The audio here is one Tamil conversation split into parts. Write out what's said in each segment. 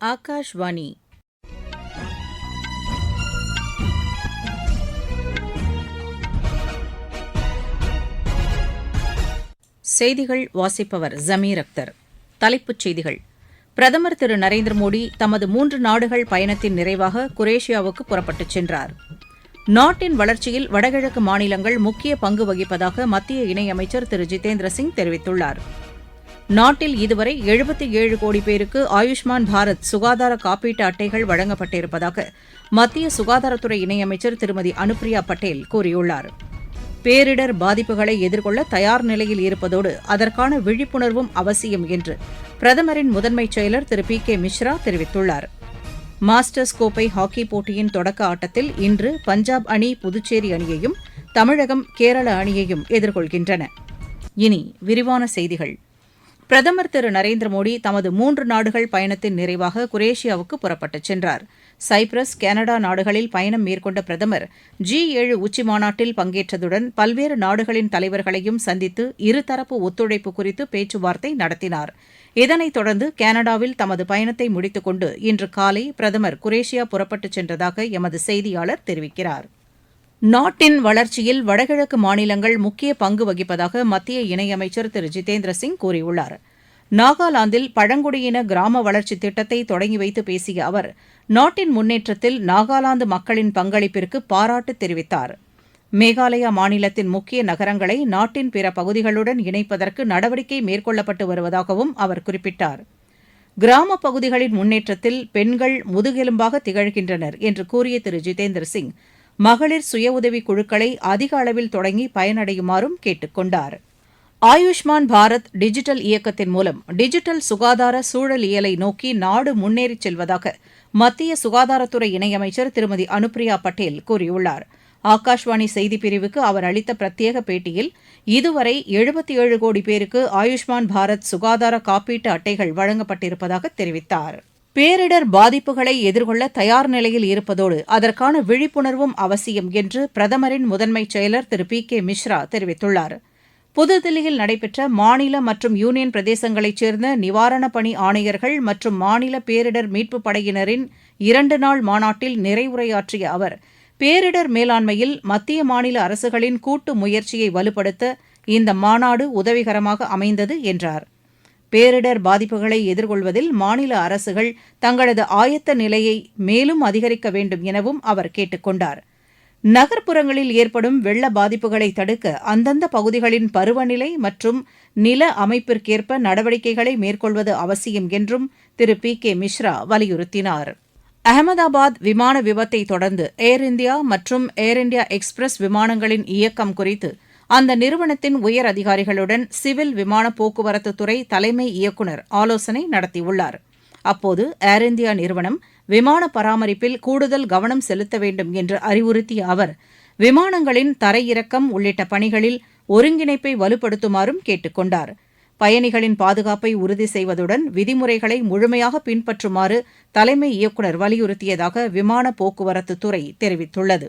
ஆகாஷ்வாணி. செய்திகள் வாசிப்பவர் ஜமீர் அக்தர். தலைப்புச் செய்திகள். பிரதமர் திரு நரேந்திர மோடி தமது மூன்று நாடுகள் பயணத்தின் நிறைவாக குரேஷியாவுக்கு புறப்பட்டுச் சென்றார். நாட்டின் வளர்ச்சியில் வடகிழக்கு மாநிலங்கள் முக்கிய பங்கு வகிப்பதாக மத்திய இணையமைச்சர் திரு ஜிதேந்திர சிங் தெரிவித்துள்ளார். நாட்டில் இதுவரை எழுபத்தி ஏழு கோடி பேருக்கு ஆயுஷ்மான் பாரத் சுகாதார காப்பீட்டு அட்டைகள் வழங்கப்பட்டிருப்பதாக மத்திய சுகாதாரத்துறை இணையமைச்சர் திருமதி அனுப்பிரியா பட்டேல் கூறியுள்ளார். பேரிடர் பாதிப்புகளை எதிர்கொள்ள தயார் நிலையில் இருப்பதோடு அதற்கான விழிப்புணர்வும் அவசியம் என்று பிரதமரின் முதன்மைச் செயலர் திரு பி கே மிஸ்ரா தெரிவித்துள்ளார். மாஸ்டர்ஸ் கோப்பை ஹாக்கி போட்டியின் தொடக்க ஆட்டத்தில் இன்று பஞ்சாப் அணி புதுச்சேரி அணியையும் தமிழகம் கேரள அணியையும் எதிர்கொள்கின்றன. இனி விரிவான செய்திகள். பிரதமர் திரு நரேந்திர மோடி தமது மூன்று நாடுகள் பயணத்தின் நிறைவாக குரேஷியாவுக்கு புறப்பட்டுச் சென்றார். சைப்ரஸ் கனடா நாடுகளில் பயணம் மேற்கொண்ட பிரதமர் ஜி ஏழு உச்சிமாநாட்டில் பங்கேற்றதுடன் பல்வேறு நாடுகளின் தலைவர்களையும் சந்தித்து இருதரப்பு ஒத்துழைப்பு குறித்து பேச்சுவார்த்தை நடத்தினார். இதனைத் தொடர்ந்து கனடாவில் தமது பயணத்தை முடித்துக் கொண்டு இன்று காலை பிரதமர் குரேஷியா புறப்பட்டுச் சென்றதாக எமது செய்தியாளர் தெரிவிக்கிறார். நாட்டின் வளர்ச்சியில் வடகிழக்கு மாநிலங்கள் முக்கிய பங்கு வகிப்பதாக மத்திய இணையமைச்சர் திரு. ஜிதேந்திர சிங் கூறியுள்ளார். நாகாலாந்தில் பழங்குடியின கிராம வளர்ச்சி திட்டத்தை தொடங்கி வைத்து பேசிய அவர் நாட்டின் முன்னேற்றத்தில் நாகாலாந்து மக்களின் பங்களிப்பிற்கு பாராட்டு தெரிவித்தார். மேகாலயா மாநிலத்தின் முக்கிய நகரங்களை நாட்டின் பிற பகுதிகளுடன் இணைப்பதற்கு நடவடிக்கை மேற்கொள்ளப்பட்டு வருவதாகவும் அவர் குறிப்பிட்டார். கிராம பகுதிகளின் முன்னேற்றத்தில் பெண்கள் முதுகெலும்பாக திகழ்கின்றனர் என்று கூறிய திரு. ஜிதேந்திர சிங் மகளிர் சுய உதவிக் குழுக்களை அதிக அளவில் தொடங்கி பயனடையுமாறும் கேட்டுக்கொண்டார். ஆயுஷ்மான் பாரத் டிஜிட்டல் இயக்கத்தின் மூலம் டிஜிட்டல் சுகாதார சூழலியலை நோக்கி நாடு முன்னேறிச் செல்வதாக மத்திய சுகாதாரத்துறை இணையமைச்சர் திருமதி அனுப்பிரியா பட்டேல் கூறியுள்ளார். ஆகாஷ்வாணி செய்திப் பிரிவுக்கு அவர் அளித்த பிரத்யேக பேட்டியில் இதுவரை எழுபத்தி ஏழு கோடி பேருக்கு ஆயுஷ்மான் பாரத் சுகாதார காப்பீட்டு அட்டைகள் வழங்கப்பட்டிருப்பதாக தெரிவித்தார். பேரிடர் பாதிப்புகளை எதிர்கொள்ள தயார் நிலையில் இருப்பதோடு அதற்கான விழிப்புணர்வும் அவசியம் என்று பிரதமரின் முதன்மைச் செயலர் திரு பி கே மிஸ்ரா தெரிவித்துள்ளார். புதுதில்லியில் நடைபெற்ற மாநில மற்றும் யூனியன் பிரதேசங்களைச் சேர்ந்த நிவாரணப் பணி ஆணையர்கள் மற்றும் மாநில பேரிடர் மீட்புப் படையினரின் இரண்டு நாள் மாநாட்டில் நிறைவுரையாற்றிய அவர் பேரிடர் மேலாண்மையில் மத்திய மாநில அரசுகளின் கூட்டு முயற்சியை வலுப்படுத்த இந்த மாநாடு உதவிகரமாக அமைந்தது என்றார். பேரிடர் பாதிப்புகளை எதிர்கொள்வதில் மாநில அரசுகள் தங்களது ஆயத்த நிலையை மேலும் அதிகரிக்க வேண்டும் எனவும் அவர் கேட்டுக் கொண்டார். நகர்ப்புறங்களில் ஏற்படும் வெள்ள பாதிப்புகளை தடுக்க அந்தந்த பகுதிகளின் பருவநிலை மற்றும் நில அமைப்பிற்கேற்ப நடவடிக்கைகளை மேற்கொள்வது அவசியம் என்றும் திரு பி கே மிஸ்ரா வலியுறுத்தினார். அகமதாபாத் விமான விபத்தை தொடர்ந்து ஏர் இந்தியா மற்றும் ஏர் இந்தியா எக்ஸ்பிரஸ் விமானங்களின் இயக்கம் குறித்து அந்த நிறுவனத்தின் உயர் அதிகாரிகளுடன் சிவில் விமான போக்குவரத்து துறை தலைமை இயக்குநர் ஆலோசனை நடத்தியுள்ளார். அப்போது ஏர் இந்தியா நிறுவனம் விமான பராமரிப்பில் கூடுதல் கவனம் செலுத்த வேண்டும் என்று அறிவுறுத்திய அவர் விமானங்களின் தரையிறக்கம் உள்ளிட்ட பணிகளில் ஒருங்கிணைப்பை வலுப்படுத்துமாறும் கேட்டுக் கொண்டார். பயணிகளின் பாதுகாப்பை உறுதி செய்வதுடன் விதிமுறைகளை முழுமையாக பின்பற்றுமாறு தலைமை இயக்குநர் வலியுறுத்தியதாக விமான போக்குவரத்து துறை தெரிவித்துள்ளது.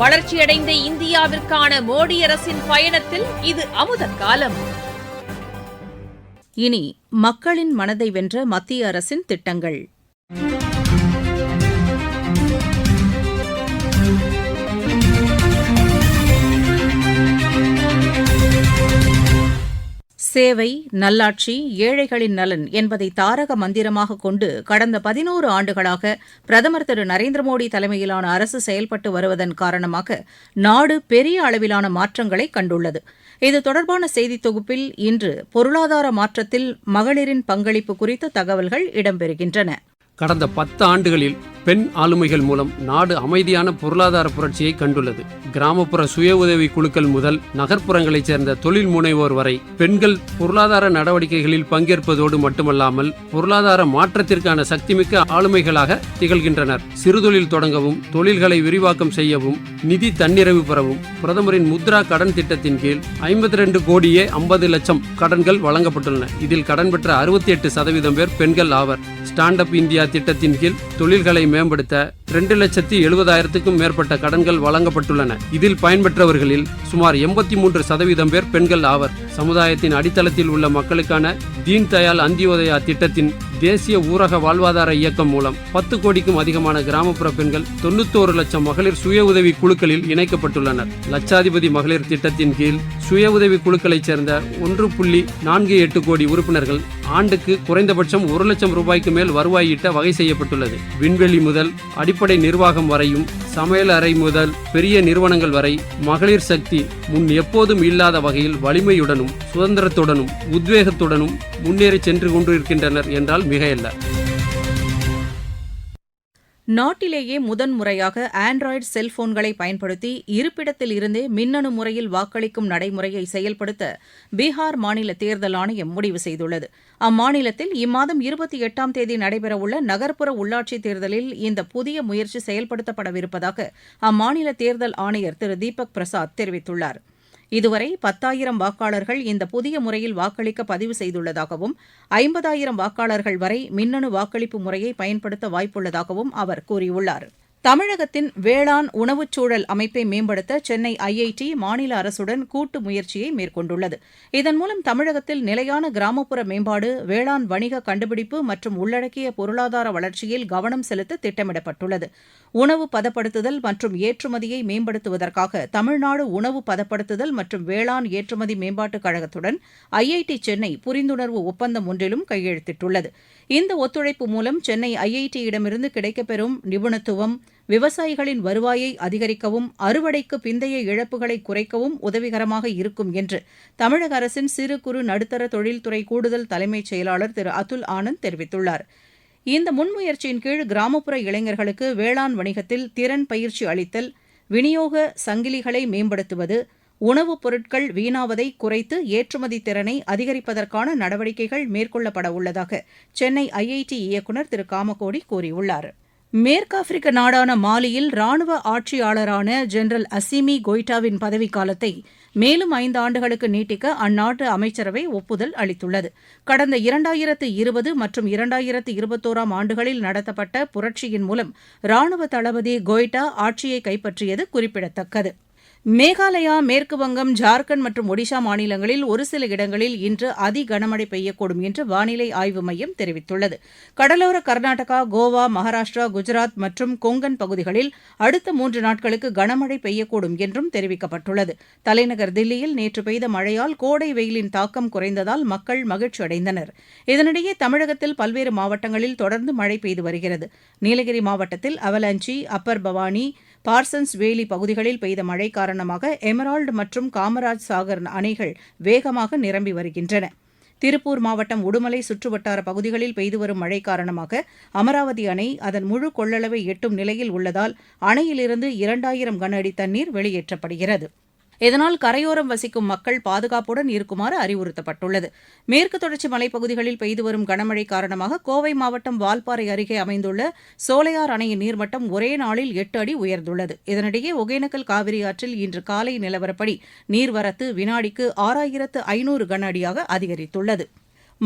வளர்ச்சியடைந்த இந்தியாவிற்கான மோடி அரசின் பயணத்தில் இது அமுத காலம். இனி மக்களின் மனதை வென்ற மத்திய அரசின் திட்டங்கள். சேவை நல்லாட்சி ஏழைகளின் நலன் என்பதை தாரக மந்திரமாக கொண்டு கடந்த பதினோரு ஆண்டுகளாக பிரதமர் திரு நரேந்திர மோடி தலைமையிலான அரசு செயல்பட்டு வருவதன் காரணமாக நாடு பெரிய அளவிலான மாற்றங்களை கண்டுள்ளது. இது தொடர்பான செய்தித் தொகுப்பில் இன்று பொருளாதார மாற்றத்தில் மகளிரின் பங்களிப்பு குறித்த தகவல்கள் இடம்பெறுகின்றன. கடந்த பத்து ஆண்டுகளில் பெண் ஆளுமைகள் மூலம் நாடு அமைதியான பொருளாதார புரட்சியை கண்டுள்ளது. கிராமப்புற சுய உதவி குழுக்கள் முதல் நகர்ப்புறங்களைச் சேர்ந்த தொழில் முனைவோர் வரை பெண்கள் பொருளாதார நடவடிக்கைகளில் பங்கேற்பதோடு மட்டுமல்லாமல் பொருளாதார மாற்றத்திற்கான சக்திமிக்க ஆளுமைகளாக திகழ்கின்றனர். சிறுதொழில் தொடங்கவும் தொழில்களை விரிவாக்கம் செய்யவும் நிதி தன்னிறைவு பெறவும் பிரதமரின் முத்ரா கடன் திட்டத்தின் கீழ் ஐம்பத்தி ரெண்டு கோடியே ஐம்பது லட்சம் கடன்கள் வழங்கப்பட்டுள்ளன. இதில் கடன் பெற்ற அறுபத்தி எட்டு சதவீதம் பேர் பெண்கள் ஆவர். ஸ்டாண்ட் அப் இந்தியா திட்டத்தின் கீழ் தொழில்களை மேம்படுத்த ரெண்டு லட்சத்தி எழுபதாயிரத்துக்கும் மேற்பட்ட கடன்கள் வழங்கப்பட்டுள்ளன. இதில் பயன்பெற்றவர்களில் சுமார் எண்பத்தி மூன்று சதவீதம் பேர் பெண்கள் ஆவர். சமுதாயத்தின் அடித்தளத்தில் உள்ள மக்களுக்கான தீன் தயாள் அந்தியோதயா திட்டத்தின் தேசிய ஊரக வாழ்வாதார இயக்கம் மூலம் பத்து கோடிக்கும் அதிகமான கிராமப்புற பெண்கள் தொண்ணூத்தோரு லட்சம் மகளிர் சுய உதவி குழுக்களில் இணைக்கப்பட்டுள்ளனர். லட்சாதிபதி மகளிர் திட்டத்தின் கீழ் சுய உதவி குழுக்களைச் சேர்ந்த ஒன்று புள்ளி நான்கு எட்டு கோடி உறுப்பினர்கள் ஆண்டுக்கு குறைந்தபட்சம் ஒரு லட்சம் ரூபாய்க்கு மேல் வருவாய் ஈட்ட வகை செய்யப்பட்டுள்ளது. விண்வெளி முதல் அடிப்படை நிர்வாகம் வரையும் சமையல் அறை முதல் பெரிய நிறுவனங்கள் வரை மகளிர் சக்தி முன் எப்போதும் இல்லாத வகையில் வலிமையுடனும் சுதந்திரத்துடனும் உத்வேகத்துடனும் முன்னேறி சென்று கொண்டிருக்கின்றனர் என்றால் மிகையல்ல. நாட்டிலேயே முதன்முறையாக ஆண்ட்ராய்டு செல்போன்களை பயன்படுத்தி இருப்பிடத்தில் இருந்தே மின்னணு முறையில் வாக்களிக்கும் நடைமுறையை செயல்படுத்த பீகார் மாநில தேர்தல் ஆணையம் முடிவு செய்துள்ளது. அம்மாநிலத்தில் இம்மாதம் இருபத்தி எட்டாம் தேதி நடைபெறவுள்ள நகர்ப்புற உள்ளாட்சித் தேர்தலில் இந்த புதிய முயற்சி செயல்படுத்தப்படவிருப்பதாக அம்மாநில தேர்தல் ஆணையர் திரு தீபக் பிரசாத் தெரிவித்துள்ளார். இதுவரை பத்தாயிரம் வாக்காளர்கள் இந்த புதிய முறையில் வாக்களிக்க பதிவு செய்துள்ளதாகவும் ஐம்பதாயிரம் வாக்காளர்கள் வரை மின்னணு வாக்களிப்பு முறையை பயன்படுத்த வாய்ப்புள்ளதாகவும் அவர் கூறியுள்ளார். தமிழகத்தின் வேளாண் உணவுச் சூழல் அமைப்பை மேம்படுத்த சென்னை ஐஐடி மாநில அரசுடன் கூட்டு முயற்சியை மேற்கொண்டுள்ளது. இதன் மூலம் தமிழகத்தில் நிலையான கிராமப்புற மேம்பாடு வேளாண் வணிக கண்டுபிடிப்பு மற்றும் உள்ளடக்கிய பொருளாதார வளர்ச்சியில் கவனம் செலுத்த திட்டமிடப்பட்டுள்ளது. உணவு பதப்படுத்துதல் மற்றும் ஏற்றுமதியை மேம்படுத்துவதற்காக தமிழ்நாடு உணவு பதப்படுத்துதல் மற்றும் வேளாண் ஏற்றுமதி மேம்பாட்டுக் கழகத்துடன் ஐஐடி சென்னை புரிந்துணர்வு ஒப்பந்தம் ஒன்றிலும் கையெழுத்திட்டுள்ளது. இந்த ஒத்துழைப்பு மூலம் சென்னை ஐஐடியிடமிருந்து கிடைக்கப்பெறும் நிபுணத்துவம் விவசாயிகளின் வருவாயை அதிகரிக்கவும் அறுவடைக்கு பிந்தைய இழப்புகளை குறைக்கவும் உதவிகரமாக இருக்கும் என்று தமிழக அரசின் சிறு குறு நடுத்தர தொழில்துறை கூடுதல் தலைமைச் செயலாளர் திரு அதுல் ஆனந்த் தெரிவித்துள்ளார். இந்த முன்முயற்சியின் கீழ் கிராமப்புற இளைஞர்களுக்கு வேளாண் வணிகத்தில் திறன் பயிற்சி அளித்தல் விநியோக சங்கிலிகளை மேம்படுத்துவது உணவுப் பொருட்கள் வீணாவதை குறைத்து ஏற்றுமதி திறனை அதிகரிப்பதற்கான நடவடிக்கைகள் மேற்கொள்ளப்பட உள்ளதாக சென்னை ஐஐடி இயக்குநர் திரு காமகோடி கூறியுள்ளார். மேற்காப்பிரிக்க நாடான மாலியில் ராணுவ ஆட்சியாளரான ஜெனரல் அசிமி கொய்டாவின் பதவிக்காலத்தை மேலும் ஐந்து ஆண்டுகளுக்கு நீட்டிக்க அந்நாட்டு அமைச்சரவை ஒப்புதல் அளித்துள்ளது. கடந்த இரண்டாயிரத்து இருபது மற்றும் இரண்டாயிரத்து இருபத்தோராம் ஆண்டுகளில் நடத்தப்பட்ட புரட்சியின் மூலம் ராணுவ தளபதி கொய்டா ஆட்சியை கைப்பற்றியது குறிப்பிடத்தக்கது. மேகாலயா மேற்குவங்கம் ஜார்க்கண்ட் மற்றும் ஒடிஷா மாநிலங்களில் ஒரு சில இடங்களில் இன்று அதி கனமழை பெய்யக்கூடும் என்று வானிலை ஆய்வு மையம் தெரிவித்துள்ளது. கடலோர கர்நாடகா கோவா மகாராஷ்டிரா குஜராத் மற்றும் கொங்கன் பகுதிகளில் அடுத்த மூன்று நாட்களுக்கு கனமழை பெய்யக்கூடும் என்றும் தெரிவிக்கப்பட்டுள்ளது. தலைநகர் தில்லியில் நேற்று பெய்த மழையால் கோடை வெயிலின் தாக்கம் குறைந்ததால் மக்கள் மகிழ்ச்சி அடைந்தனர். இதனிடையே தமிழகத்தில் பல்வேறு மாவட்டங்களில் தொடர்ந்து மழை பெய்து வருகிறது. நீலகிரி மாவட்டத்தில் அவலாஞ்சி அப்பர் பவானி பார்சன்ஸ் வேலி பகுதிகளில் பெய்த மழை காரணமாக எமரால்டு மற்றும் காமராஜ் சாகர் அணைகள் வேகமாக நிரம்பி வருகின்றன. திருப்பூர் மாவட்டம் உடுமலை சுற்றுவட்டார பகுதிகளில் பெய்து வரும் மழை காரணமாக அமராவதி அணை அதன் முழு கொள்ளளவை எட்டும் நிலையில் உள்ளதால் அணையிலிருந்து இரண்டாயிரம் கன அடி தண்ணீர் வெளியேற்றப்படுகிறது. இதனால் கரையோரம் வசிக்கும் மக்கள் பாதுகாப்புடன் இருக்குமாறு அறிவுறுத்தப்பட்டுள்ளது. மேற்கு தொடர்ச்சி மலைப்பகுதிகளில் பெய்து வரும் கனமழை காரணமாக கோவை மாவட்டம் வால்பாறை அருகே அமைந்துள்ள சோலையார் அணையின் நீர்மட்டம் ஒரே நாளில் எட்டு அடி உயர்ந்துள்ளது. இதனிடையே ஒகேனக்கல் காவிரி ஆற்றில் இன்று காலை நிலவரப்படி நீர்வரத்து வினாடிக்கு ஆறாயிரத்து ஐநூறு கன அடியாக அதிகரித்துள்ளது.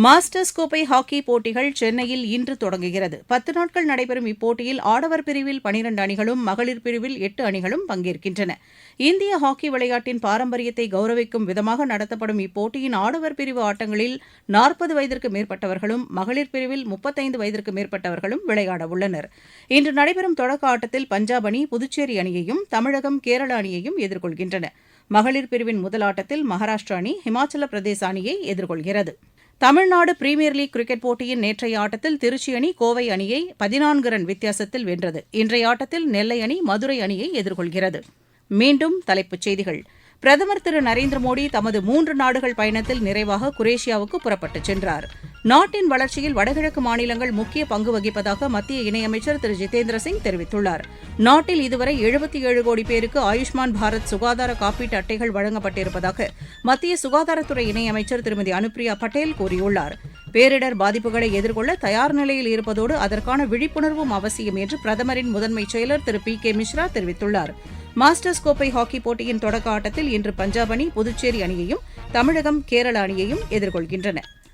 மாஸ்டர்ஸ் கோப்பை ஹாக்கி போட்டிகள் சென்னையில் இன்று தொடங்குகிறது. பத்து நாட்கள் நடைபெறும் இப்போட்டியில் ஆடவர் பிரிவில் பனிரண்டு அணிகளும் மகளிர் பிரிவில் எட்டு அணிகளும் பங்கேற்கின்றன. இந்திய ஹாக்கி விளையாட்டின் பாரம்பரியத்தை கௌரவிக்கும் விதமாக நடத்தப்படும் இப்போட்டியின் ஆடவர் பிரிவு ஆட்டங்களில் நாற்பது வயதிற்கு மேற்பட்டவர்களும் மகளிர் பிரிவில் முப்பத்தைந்து வயதிற்கு மேற்பட்டவர்களும் விளையாட உள்ளனர். இன்று நடைபெறும் தொடக்க ஆட்டத்தில் பஞ்சாப் அணி புதுச்சேரி அணியையும் தமிழகம் கேரள அணியையும் எதிர்கொள்கின்றன. மகளிர் பிரிவின் முதல் ஆட்டத்தில் மகாராஷ்டிரா அணி ஹிமாச்சல பிரதேச அணியை எதிர்கொள்கிறது. தமிழ்நாடு பிரீமியர் லீக் கிரிக்கெட் போட்டியின் நேற்றைய ஆட்டத்தில் திருச்சி அணி கோவை அணியை பதினான்கு ரன் வித்தியாசத்தில் வென்றது. இன்றைய ஆட்டத்தில் நெல்லை அணி மதுரை அணியை எதிர்கொள்கிறது. மீண்டும் தலைப்புச் செய்திகள். பிரதமர் திரு நரேந்திர மோடி தமது மூன்று நாடுகள் பயணத்தில் நிறைவாக குரேஷியாவுக்கு புறப்பட்டுச் சென்றார். நாட்டின் வளர்ச்சியில் வடகிழக்கு மாநிலங்கள் முக்கிய பங்கு வகிப்பதாக மத்திய இணையமைச்சர் திரு. ஜிதேந்திர சிங் தெரிவித்துள்ளார். நாட்டில் இதுவரை எழுபத்தி ஏழு கோடி பேருக்கு ஆயுஷ்மான் பாரத் சுகாதார காப்பீட்டு அட்டைகள் வழங்கப்பட்டிருப்பதாக மத்திய சுகாதாரத்துறை இணையமைச்சர் திருமதி அனுப்பிரியா பட்டேல் கூறியுள்ளார். பேரிடர் பாதிப்புகளை எதிர்கொள்ள தயார் நிலையில் இருப்பதோடு அதற்கான விழிப்புணர்வும் அவசியம் என்று பிரதமரின் முதன்மைச் செயலர் திரு. பி. கே. மிஸ்ரா தெரிவித்துள்ளார். மாஸ்டர்ஸ் கோப்பை ஹாக்கி போட்டியின் தொடக்க ஆட்டத்தில் இன்று பஞ்சாப் அணி புதுச்சேரி அணியையும் தமிழகம் கேரள அணியையும் எதிர்கொள்கின்றன.